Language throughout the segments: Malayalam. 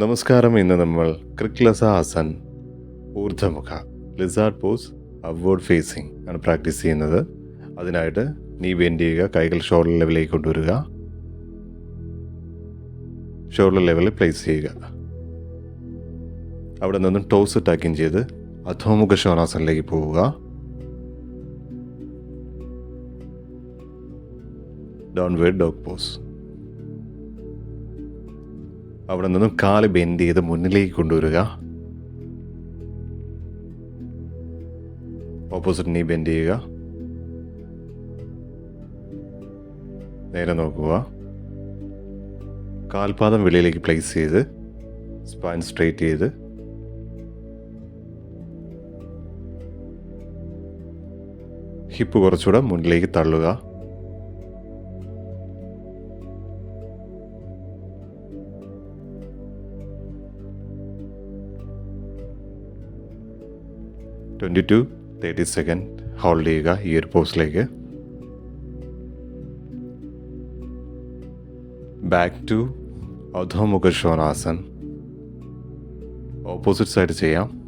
നമസ്കാരം. ഇന്ന് നമ്മൾ ക്രിക്ലസ ആസൻ ഊർധമുഖ ലിസാർഡ് പോസ് അവോർഡ് ഫേസിംഗ് ആണ് പ്രാക്ടീസ് ചെയ്യുന്നത്. അതിനായിട്ട് നീ ബെൻഡ് ചെയ്യുക കൈകൾ ഷോൾഡർ ലെവലിലേക്ക് കൊണ്ടുവരിക. ഷോൾഡർ ലെവലിൽ പ്ലേസ് ചെയ്യുക. അവിടെ നിന്നും ടോസ് ടാക്കിങ് ചെയ്ത് അധോമുഖ ശോണാസനിലേക്ക് പോവുക. ഡൗൺവേർഡ് ഡോഗ് പോസ് അവിടെ നിന്നും കാൽ ബെൻഡ് ചെയ്ത് മുന്നിലേക്ക് കൊണ്ടുവരിക. ഓപ്പോസിറ്റ് നീ ബെൻഡ് ചെയ്യുക. നേരെ നോക്കുക. കാൽപാദം വെളിയിലേക്ക് പ്ലേസ് ചെയ്ത് സ്പാൻ സ്ട്രെയിറ്റ് ചെയ്ത് ഹിപ്പ് കുറച്ചുകൂടെ മുന്നിലേക്ക് തള്ളുക. Twenty to thirty second hold ചെയ്യുക ഈ ഒരു പോസ്റ്റിലേക്ക്. ബാക്ക് ടു അധോമുഖ ശോനാസൻ ഓപ്പോസിറ്റ് സൈഡ് ചെയ്യാം.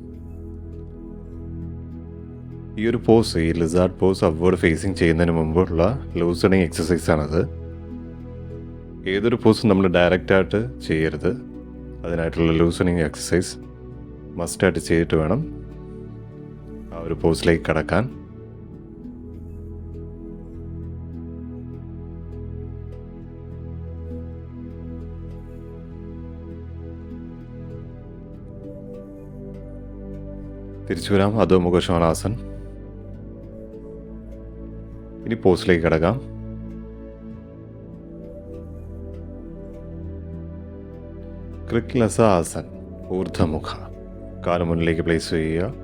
ഈ ഒരു പോസ് ഈ ലിസാർഡ് പോസ് അപ്വേർഡ് ഫേസിങ് ചെയ്യുന്നതിന് മുമ്പുള്ള ലൂസണിങ് എക്സസൈസ് ആണത്. ഏതൊരു പോസും നമ്മൾ ഡയറക്റ്റായിട്ട് ചെയ്യരുത്. അതിനായിട്ടുള്ള ലൂസണിങ് എക്സസൈസ് മസ്റ്റായിട്ട് ചെയ്തിട്ട് വേണം. ഒരു പോസ്റ്റിലേക്ക് കടക്കാൻ. തിരിച്ചു വരാം. അതോ മുഖശോനാസൻ ഇനി പോസ്റ്റിലേക്ക് കിടക്കാം. ക്രിക്ലസ ആസൻ ഊർദ്ധമുഖ കാലുമുന്നിലേക്ക് പ്ലേസ് ചെയ്യുക.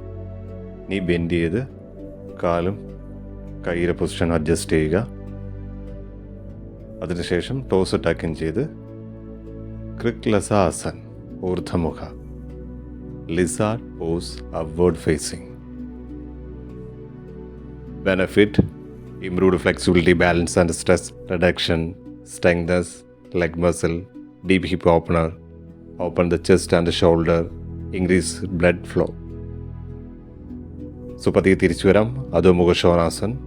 നീ ബെൻഡ് ചെയ്ത് കാലും കൈയിലെ പൊസിഷൻ അഡ്ജസ്റ്റ് ചെയ്യുക. അതിനുശേഷം ടോസ് ടാക്കിങ് ചെയ്ത് ക്രിക് ആസൻ ഊർധമുഖ lizard pose upward facing benefit improved flexibility balance and stress reduction strengthens leg muscle deep hip opener open the chest and shoulder increase blood flow so പതിയെ തിരിച്ചു വരാം. അതോ മുഖശോനാസൻ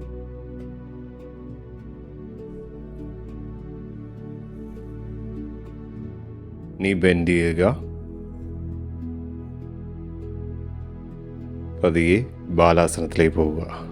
നീ ബെൻഡ് ചെയ്യുക. പതിയെ ബാലാസനത്തിലേക്ക് പോവുക.